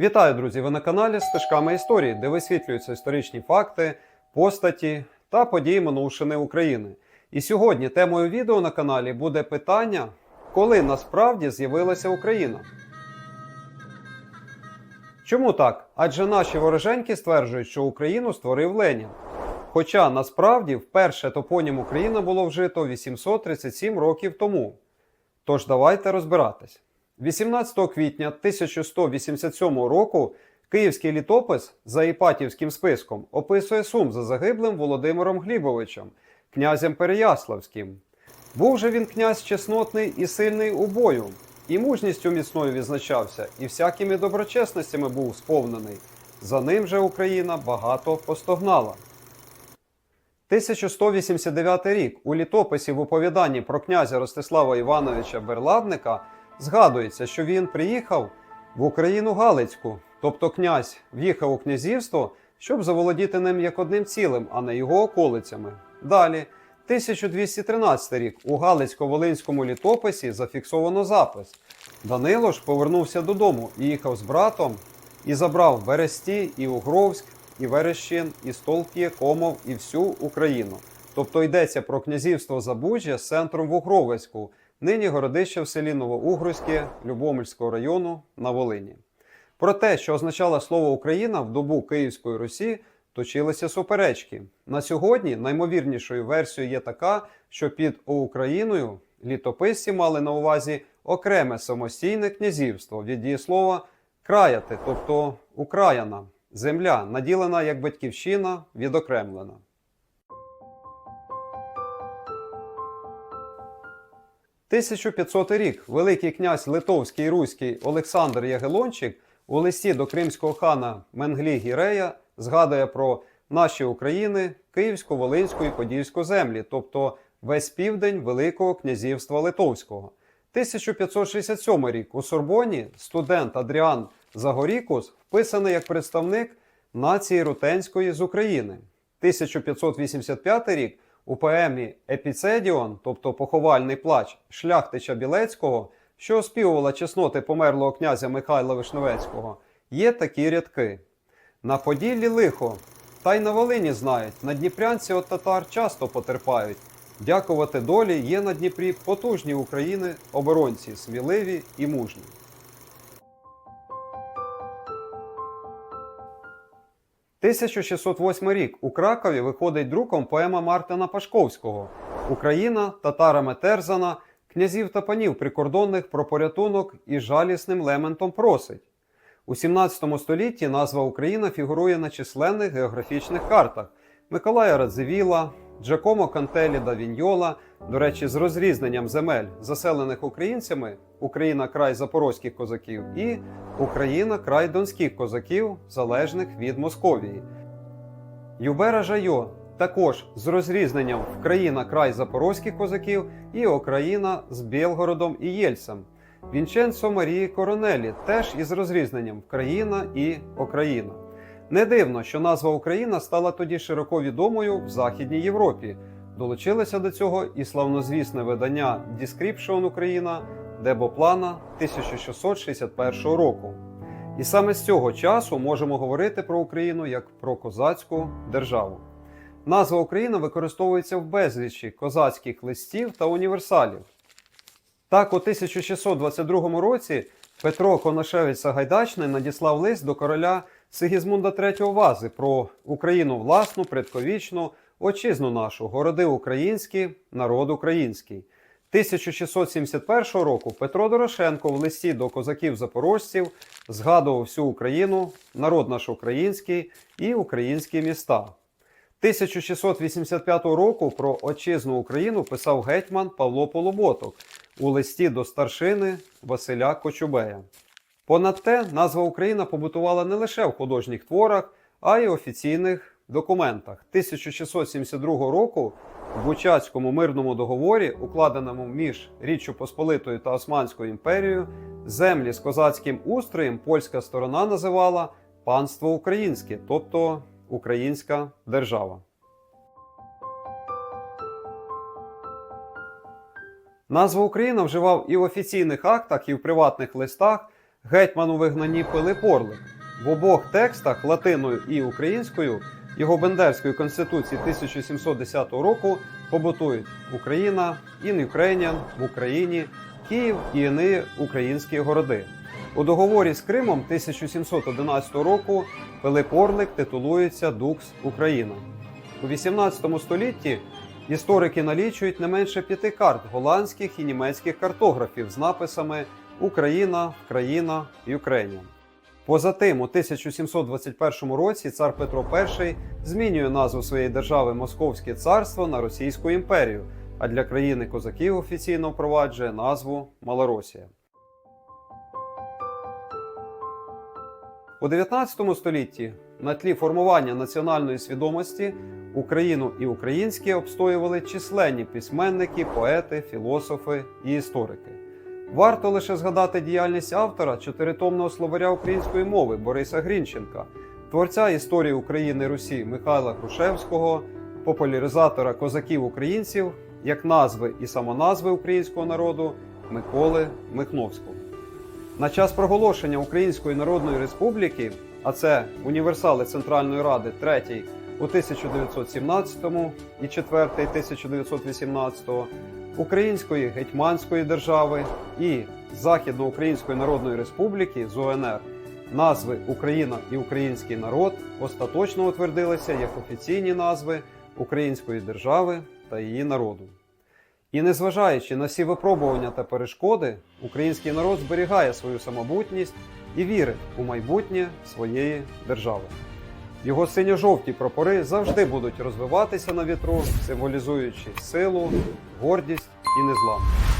Вітаю, друзі! Ви на каналі Стежками історії, де висвітлюються історичні факти, постаті та події минувшини України. І сьогодні темою відео на каналі буде питання, коли насправді з'явилася Україна. Чому так? Адже наші вороженьки стверджують, що Україну створив Ленін. Хоча насправді вперше топонім Україна було вжито 837 років тому. Тож давайте розбиратись. 18 квітня 1187 року київський літопис за Іпатівським списком описує сум за загиблим Володимиром Глібовичем, князем Переяславським. Був же він князь чеснотний і сильний у бою, і мужністю міцною відзначався, і всякими доброчесностями був сповнений. За ним же Україна багато постогнала. 1189 рік у літописі в оповіданні про князя Ростислава Івановича Берладника згадується, що він приїхав в Україну Галицьку, тобто князь в'їхав у князівство, щоб заволодіти ним як одним цілим, а не його околицями. Далі, 1213 рік у Галицько-Волинському літописі зафіксовано запис. Данило ж повернувся додому і їхав з братом і забрав Бересті і Угровськ, і Верещин, і Столп'є, Комов, і всю Україну. Тобто йдеться про князівство Забужжя з центром в Угровецьку, нині городище в селі Новоугрузьке Любомельського району на Волині. Про те, що означало слово Україна в добу Київської Русі, точилися суперечки. На сьогодні наймовірнішою версією є така, що під Україною літописці мали на увазі окреме самостійне князівство від дієслова краяти, тобто Україна, земля, наділена як батьківщина, відокремлена. 1500 рік Великий князь Литовський і Руський Олександр Ягелончик у листі до кримського хана Менглі Гірея згадує про наші України, Київську, Волинську і Подільську землі, тобто весь південь Великого князівства Литовського. 1567 рік у Сорбоні студент Адріан Загорікус вписаний як представник нації Рутенської з України. 1585 рік у поемі Епіцедіон, тобто поховальний плач шляхтича Білецького, що оспівувала чесноти померлого князя Михайла Вишневецького, є такі рядки. На Поділлі лихо, та й на Волині знають, на Дніпрянці от татар часто потерпають. Дякувати долі є на Дніпрі потужні України оборонці, сміливі і мужні. – 1608 рік у Кракові виходить друком поема Мартина Пашковського Україна татарами терзана, князів та панів прикордонних про порятунок і жалісним лементом просить. У 17 столітті назва Україна фігурує на численних географічних картах Миколая Радзивіла, Джакомо Кантелі да Віньола, до речі, з розрізненням земель, заселених українцями Україна край запорозьких козаків і Україна край донських козаків, залежних від Московії. Юбера Жайо також з розрізненням Вкраїна край запорозьких козаків і Окраїна з Білгородом і Єльцем. Вінченцо Марії Коронелі теж із розрізненням Вкраїна і Окраїна. Не дивно, що назва Україна стала тоді широко відомою в Західній Європі. Долучилося до цього і славнозвісне видання Description Україна Дебоплана 1661 року. І саме з цього часу можемо говорити про Україну як про козацьку державу. Назва Україна використовується в безлічі козацьких листів та універсалів. Так, у 1622 році Петро Конашевич Сагайдачний надіслав лист до короля Сигізмунда III Вази про Україну власну, предковічну, отчизну нашу, городи українські, народ український. 1671 року Петро Дорошенко в листі до козаків-запорожців згадував всю Україну, народ наш український і українські міста. 1685 року про отчизну Україну писав гетьман Павло Полуботок у листі до старшини Василя Кочубея. Понад те, назва Україна побутувала не лише в художніх творах, а й офіційних документах. 1672 року в Бучацькому мирному договорі, укладеному між Річчю Посполитою та Османською імперією, землі з козацьким устроєм польська сторона називала панство українське, тобто Українська держава. Назву Україна вживав і в офіційних актах, і в приватних листах гетьман у вигнанні Пилип Орлик. В обох текстах латиною і українською його Бендерської конституції 1710 року побутують Україна, «In Ukrainian» в Україні, Київ і іни українські городи. У договорі з Кримом 1711 року Пилип Орлик титулується Дукс Україна. У 18 столітті історики налічують не менше п'яти карт голландських і німецьких картографів з написами Україна, Вкраїна, Ukrainian. Поза тим, у 1721 році цар Петро І змінює назву своєї держави Московське царство на Російську імперію, а для країни козаків офіційно впроваджує назву Малоросія. У 19 столітті на тлі формування національної свідомості Україну і українське обстоювали численні письменники, поети, філософи і історики. Варто лише згадати діяльність автора чотиритомного словаря української мови Бориса Грінченка, творця історії України Русі Михайла Крушевського, популяризатора козаків українців як назви і самоназви українського народу Миколи Михновського. На час проголошення Української Народної Республіки, а це універсали Центральної Ради, третій у 1917 і четвертий 1918, Української Гетьманської держави і Західноукраїнської Народної Республіки з УНР назви Україна і Український народ остаточно утвердилися як офіційні назви Української держави та її народу. І незважаючи на всі випробування та перешкоди, український народ зберігає свою самобутність і вірить у майбутнє своєї держави. Його синьо-жовті прапори завжди будуть розвиватися на вітру, символізуючи силу, гордість і незламність.